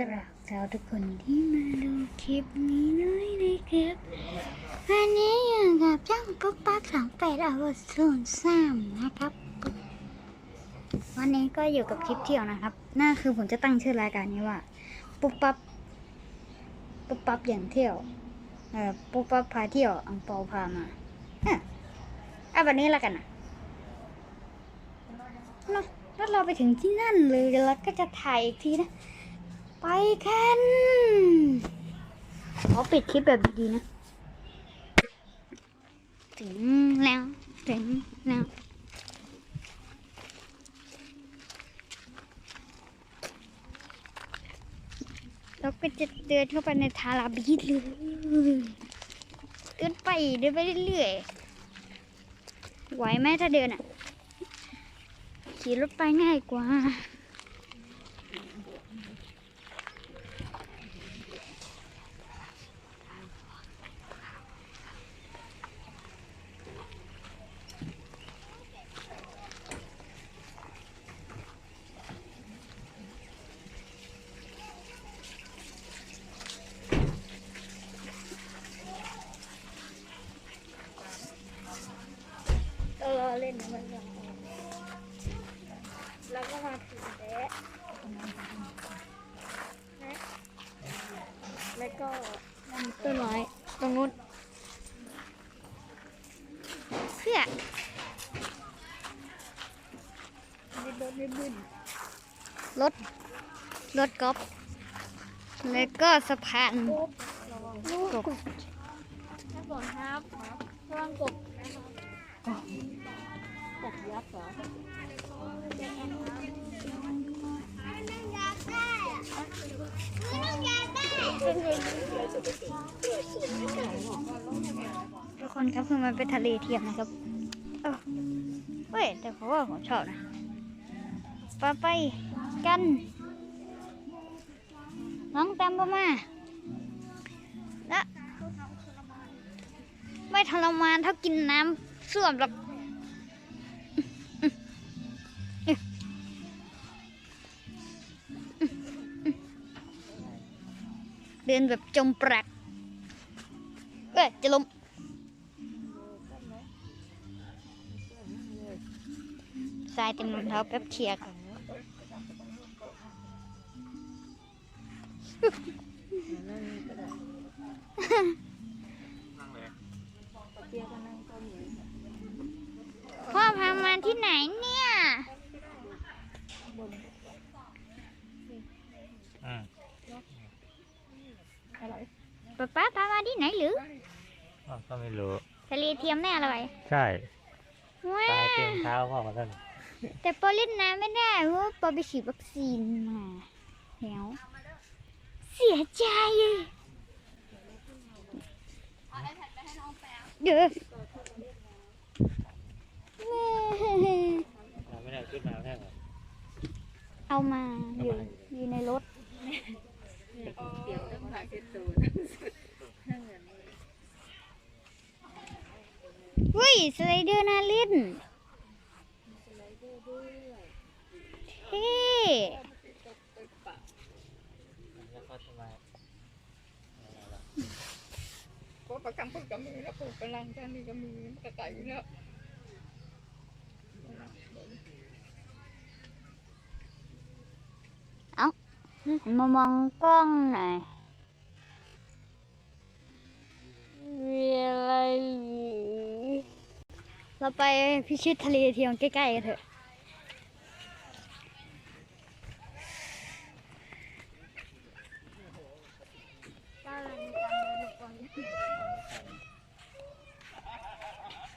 กราบชาวทุกคนที่มาดูคลิปนี้ด้วยนะครับ วันนี้อยู่กับช่างปุ๊บปั๊บสองแปดอวศูนย์สามนะครับ วันนี้ก็อยู่กับคลิปเที่ยวนะครับนั่นคือผมจะตั้งชื่อรายการนี้ว่า ปุ๊บปั๊บปุ๊บปั๊บอย่างเที่ยวเออปุ๊บปั๊บพาเที่ยวอังเปาพามาอะเอาแบบนี้แล้วกันนะเนาะแล้วเราไปถึงที่นั่นเลยแล้วก็จะถ่ายอีกทีนะ ไปกันขอปิดคลิปแบบดีนะ ถึงแล้ว ถึงแล้วเราก็จะเดินเข้าไปในทาราบีดเลยเดินไปเดินไปเรื่อยๆไหวไหมถ้าเดินอะ ขี่รถไปง่ายกว่า ก็รอเล่นนะมันก็แล้ว ก็มาถึงแล้วนะแล้วก็ต้นไม้ตรงนู้นเพื่อรถไม่บึ้นรถรถกอล์ฟแล้วก็สะพานกบถ้าก่อนครับระวังกบนะครับกบยักษ์เหรอ ทุกคนครับคือมันเป็นทะเลเทียมนะครับเออเฮ้ยแต่เพราะว่าผมชอบนะไปไปกันน้องแตมประมาและไม่ทรมานเท่ากินน้ำส้วมหรอก นแบบจมปลักเอ้ยจะล้มทรายเต็มรองเท้าแป๊บเชียร์ก่อนพ่อพามาที่ไหนเนี่ย อืม ป๊าป๊าพามา ที่ไหนหรืออ้าวก็ไม่รู้ ทะเลเทียมแน่เลยใช่ว้าตายเต็มเท้าพ่อมาแล้วนี่แต่ปอเล่นน้ำไม่ได้เพราะว่าปอไปฉีดวัคซีนมาแล้วเสียใจเด้อเราไม่ได้เอาขึ้นมาแค่ไหนเอามาอยู่อยู่ในรถ เดี๋ยวต้องผ่าเช็ดตูดนั่งเหมือน เฮ้ยสไลเดอร์น่าเล่นเท่แล้วก็ทำพวกประกังพวกก็มีแล้วปลูกกำลังกันนี่ก็มีมันกระไก่อยู่แล้วมามองกล้องหน่อย เราไปพิชิตทะเลเทียมใกล้ๆกันเถอะ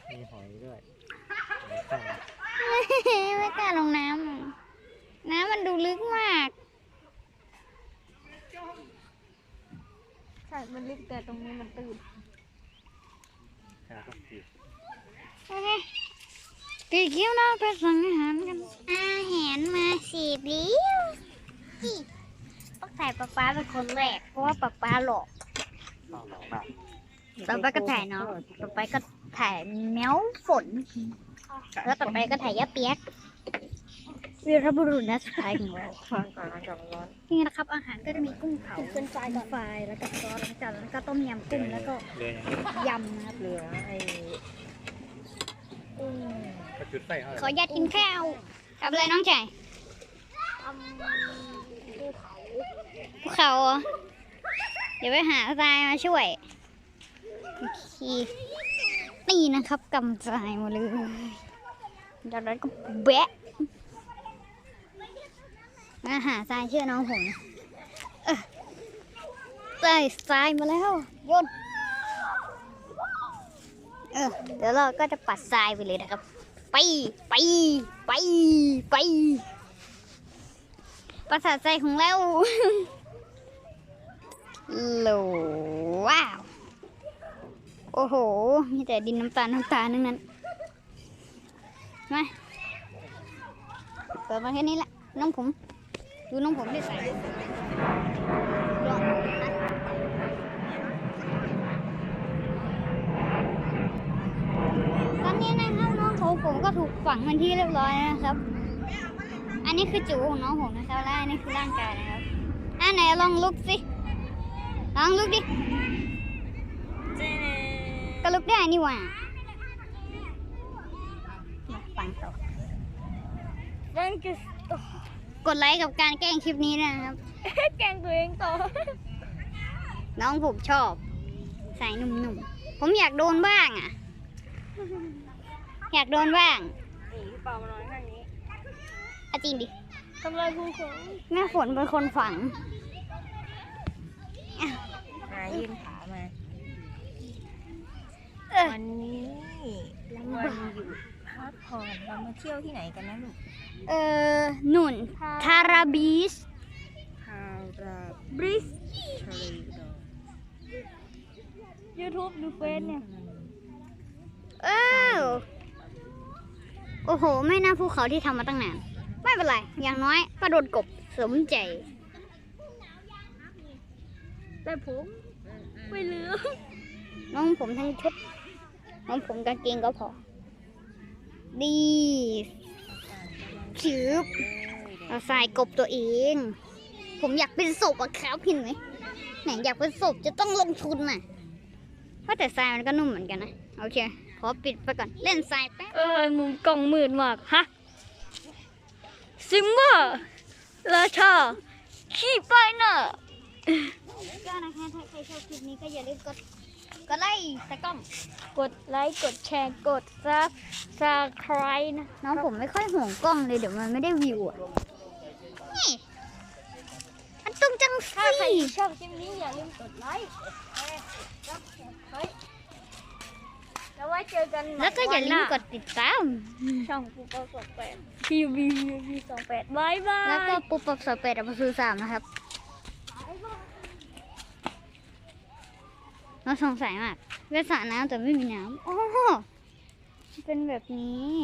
มีหอยด้วยหอยตั้งไม่กล้าลงน้ำอะน้ำมันดูลึกมาก ใช่มันลึกแต่ตรงนี้มันตื้นขาก็ขีดโอเค ตีเกี้ยวนะไปสั่งอาหารกัน อาหารมาสิบลิ้วต้องถ่ายป๊าป๊าเป็นคนแรกเพราะว่าป๊าป๊าหลอกต่อไปก็ถ่ายเน้องต่อไปก็ถ่ายแมวฝน แล้วต่อไปก็ถ่ายยาเปียกวีรบุรุษนัดสุดท้ายของเราฟังก่นี่นะครับ อาหารก็จะมีกุ้งเผาเป็นไฟก่อนไฟแล้วก็ซอสแล้วก็ต้มยำกุ้งแล้วก็ยำนะครับเรือไอ ก็จุดไฟเขาขออนุญาตกินข้าวกับอะไรน้องชายภูเขาเหรอเดี๋ยวไปหาทรายมาช่วยโอเคนี่นะครับกำทรายมาเลยจากนั้นก็แบะมาหาทรายเชื่อน้องผมเออได้ทรายมาแล้วโยน เออเดี๋ยวเราก็จะปัดทรายไปเลยนะครับ ไปไปไปไปประสาทใจของเราโหลว้าว โอ้โห มีแต่ดินน้ำตาลน้ำตาลทั้งนั้นมาเปิดมาแค่นี้แหละน้องผม ดูน้องผมได้ใส่ลองนะตอนนี้นะครับน้องของผม ก็ถูกฝังเป็นที่เรียบร้อยแล้วนะครับ อันนี้คือจูของน้องผมนะครับ และอันนี้คือร่างกายนะครับอะไหนลองลุกสิ ลองลุกดิ ก็ลุกได้นี่หว่ามาฟังต่อมันคือกดไลค์กับการแกล้งคลิปนี้ด้วยนะครับ แกล้งตัวเองต่อ น้องผมชอบใส่หนุ่มๆ ผมอยากโดนบ้างอะ อยากโดนบ้างนี่เปล่ามานอนข้างนี้เอาจริงดิทำลายภูเขาแม่ฝนเป็นคนฝังมายื่นขามา เออวันนี้วันหยุดพักผ่อนเรามาเที่ยวที่ไหนกันนะลูกเออหนุนทาราบีสพาราบริสทะเลดอกยูทูบดูเฟซเนี่ย เออ โอ้โห ไม่น่าภูเขาที่ทำมาตั้งนาน ไม่เป็นไร อย่างน้อยก็โดนกบสมใจ แต่ผมไม่เหลือน้องผมทั้งชุด น้องผมกางเกงก็พอ ดีชืบเราใส่กบตัวเอง ผมอยากเป็นศพอะครับเห็นไหมไหนอยากเป็นศพจะต้องลงทุนน่ะเพราะแต่ทรายมันก็นุ่มเหมือนกันนะ โอเค ขอปิดไปก่อน เล่นทรายแป๊บ เออมุมกล้องมืดมาก ฮะ ซิมเมอร์ราชาขี้ไปน่ะก็นะคะถ้าใครชอบคลิปนี้ก็อย่าลืมกดกดไลค์ตะกล้องกดไลค์ กดแชร์ กดซับสไครต์นะ น้องผมไม่ค่อยห่วงกล้องเลยเดี๋ยวมันไม่ได้วิวอะ นี่ มันต้องจังถ้าใครสิชอบคลิปนี้อย่าลืมกดไลค์แชร์ซับสไครต์แล้วไว้ เจอกันใหม่แล้วก็อย่าลืมกวันหน้ดติดตามช่องปูปอสองแปดทีวีวีสองแปดบายบาย แล้วก็ปุ๊บปับสอเป็ดอัปซูสามนะครับ เราสงสัยมากเวลาสระน้ำแต่ไม่มีน้ำโอ้โหเป็นแบบนี้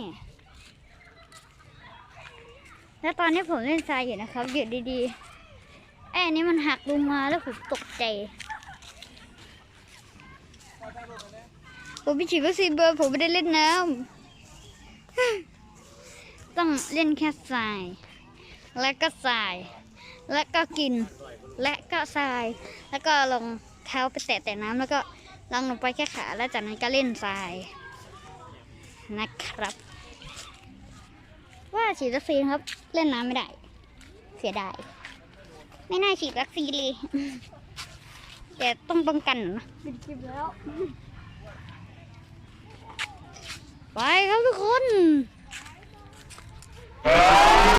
แล้วตอนนี้ผมเล่นทรายอยู่นะครับอยู่ดีๆ ไอ้อันนี้มันหักลงมาแล้วผมตกใจ ผมไปฉีดวัคซีนเบอร์ผมไม่ได้เล่นน้ำต้องเล่นแค่ทราย และก็ทราย และก็กิน และก็ทราย แล้วก็ลงเท้าไปแตะแต่น้ำแล้วก็ลองลงไปแค่ขาแล้วจากนั้นก็เล่นทรายนะครับ ว่าฉีดวัคซีนครับ เล่นน้ำไม่ได้ เสียดายไม่น่าฉีดวัคซีนเลยแต่ต้องป้องกันนะปิดคลิปแล้ว ไปครับทุกคน